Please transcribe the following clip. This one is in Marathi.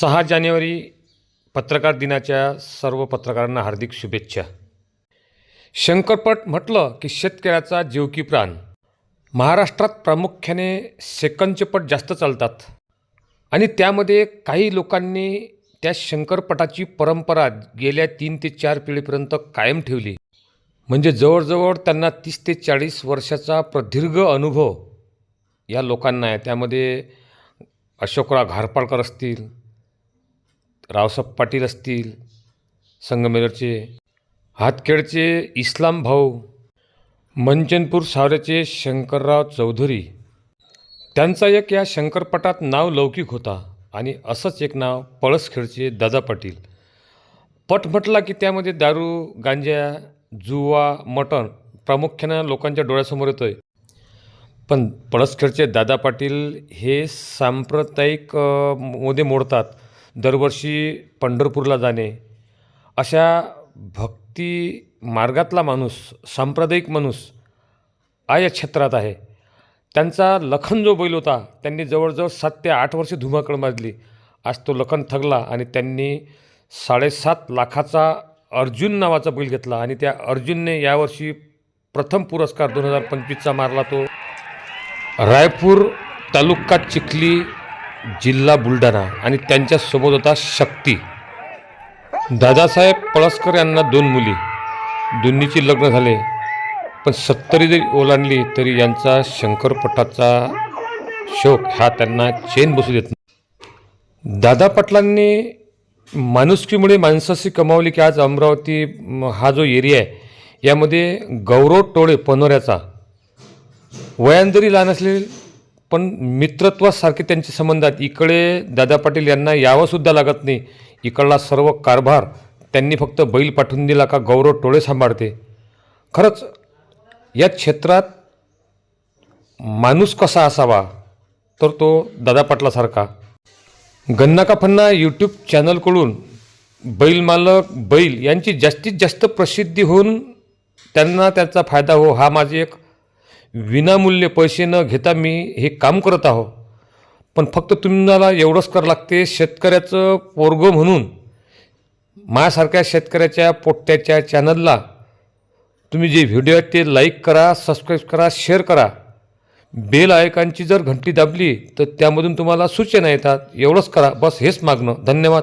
सहा जानेवारी पत्रकार दिनाच्या सर्व पत्रकारांना हार्दिक शुभेच्छा. शंकरपट म्हटलं की शेतकऱ्याचा जीवकी प्राण. महाराष्ट्रात प्रामुख्याने सेकंदचेपट जास्त चालतात. आणि त्यामध्ये काही लोकांनी त्या शंकरपटाची परंपरा गेल्या तीन ते चार पिढीपर्यंत कायम ठेवली. म्हणजे जवळजवळ त्यांना तीस ते चाळीस वर्षाचा प्रदीर्घ अनुभव या लोकांना आहे. त्यामध्ये अशोकराव घारपाळकर असतील रावसाहेब पाटील असतील संगमेरचे हातखेडचे इस्लाम भाऊ मंचनपूर सावऱ्याचे शंकरराव चौधरी त्यांचा एक या शंकरपटात नाव लौकिक होता आणि असंच एक नाव पळसखेडचे दादा पाटील. पट म्हटला की त्यामध्ये दारू गांजा जुवा मटण प्रामुख्यानं लोकांच्या डोळ्यासमोर येतोय. पण पळसखेडचे दादा पाटील हे सांप्रदायिक मोदे मध्ये मोडतात. दरवर्षी पंढरपूरला जाणे अशा भक्ती मार्गातला माणूस सांप्रदायिक माणूस आ या क्षेत्रात आहे. त्यांचा लखन जो बैल होता त्यांनी जवळजवळ सात ते आठ वर्षे धुमाकळ माजली. आज तो लखन थकला आणि त्यांनी साडेसात लाखाचा अर्जुन नावाचा बैल घेतला आणि त्या अर्जुनने यावर्षी प्रथम पुरस्कार दोन हजार पंचवीसचा मारला तो. रायपूर तालुका चिखली जिल्हा बुलढाणा आणि त्यांच्यासोबत होता शक्ती. दादासाहेब पळसकर यांना दोन मुली. दोन्हीची लग्न झाले. पण सत्तरी जरी ओलांडली तरी यांचा शंकरपटाचा शोक हा त्यांना चेन बसू देत नाही. दादा पाटलांनी माणुसकीमुळे माणसाशी कमावली की आज अमरावती हा जो एरिया आहे यामध्ये गौरव टोळे पनोऱ्याचा. वयान जरी लहान असलेले पण मित्रत्वासारखे त्यांचे संबंध आहेत. इकडे दादा पाटील यांना यावंसुद्धा लागत नाही. इकडला सर्व कारभार त्यांनी फक्त बैल पाठवून दिला का गौरव टोळे सांभाळते. खरंच या क्षेत्रात माणूस कसा असावा तर तो दादा पाटलासारखा. गन्ना का फन्ना यूट्यूब चॅनलकडून बैल मालक बैल यांची जास्तीत जास्त प्रसिद्धी होऊन त्यांना त्याचा फायदा हो हा माझी एक विनामूल्य पैसे न घेता मी हे काम करत आहो. पण फक्त तुम्हाला एवढंच करावं लागते शेतकऱ्याचं पोरगं म्हणून. माझ्यासारख्या शेतकऱ्याच्या पोट्ट्याच्या चॅनलला तुम्ही जे व्हिडिओ आहेत ते लाईक करा सबस्क्राईब करा शेअर करा. बेल आयकांची जर घंटी दाबली तर त्यामधून तुम्हाला सूचना येतात. एवढंच करा. बस हेच मागणं. धन्यवाद.